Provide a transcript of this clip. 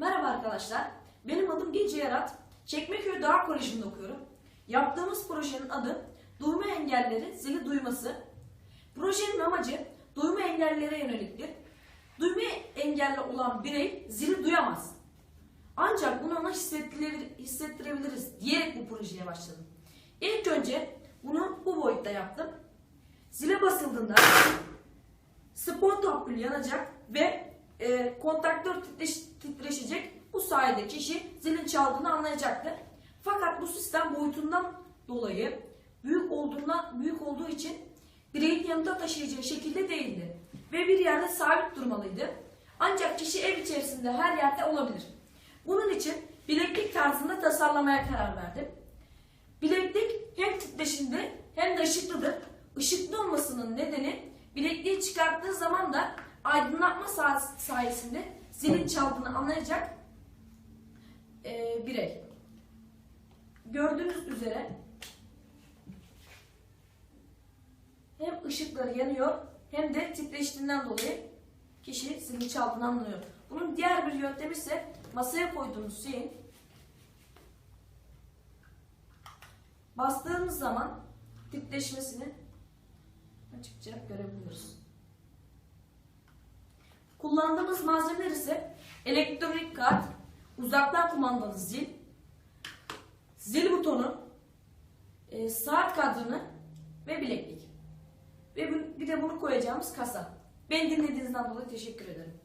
Merhaba arkadaşlar. Benim adım Gece Yarat. Çekmeköy Dağ Koleji'nde okuyorum. Yaptığımız projenin adı Duyma Engelleri Zili Duyması. Projenin amacı duyma engellilere yöneliktir. Duyma engelli olan birey zili duyamaz. Ancak bunu ona hissettirebilir- hissettirebiliriz diyerek bu projeye başladım. İlk önce bunu bu boyutta yaptım. Zile basıldığında spot ampul yanacak ve e, kontaktör titreş- titreşecek. Bu sayede kişi zilin çaldığını anlayacaktır. Fakat bu sistem boyutundan dolayı büyük olduğundan büyük olduğu için bireyin yanında taşıyacağı şekilde değildi ve bir yerde sabit durmalıydı. Ancak kişi ev içerisinde her yerde olabilir. Bunun için bileklik tarzında tasarlamaya karar verdim. Bileklik hem titreşimli hem de ışıklıdır. Işıklı olmasının nedeni bilekliği çıkarttığı zaman da aydınlatma sa- sayesinde zilin çaldığını anlayacak eee, birey. Gördüğünüz üzere hem ışıkları yanıyor hem de titreştiğinden dolayı kişi zilin çaldığını anlıyor. Bunun diğer bir yöntemi ise masaya koyduğumuz şeyin Bastığımız zaman titreşmesini açıkça görebiliyoruz. Kullandığımız malzemeler ise elektronik kart, uzaktan kumandalı zil, zil butonu, e, saat kadranı ve bileklik. Ve bir de bunu koyacağımız kasa. Beni dinlediğinizden dolayı teşekkür ederim.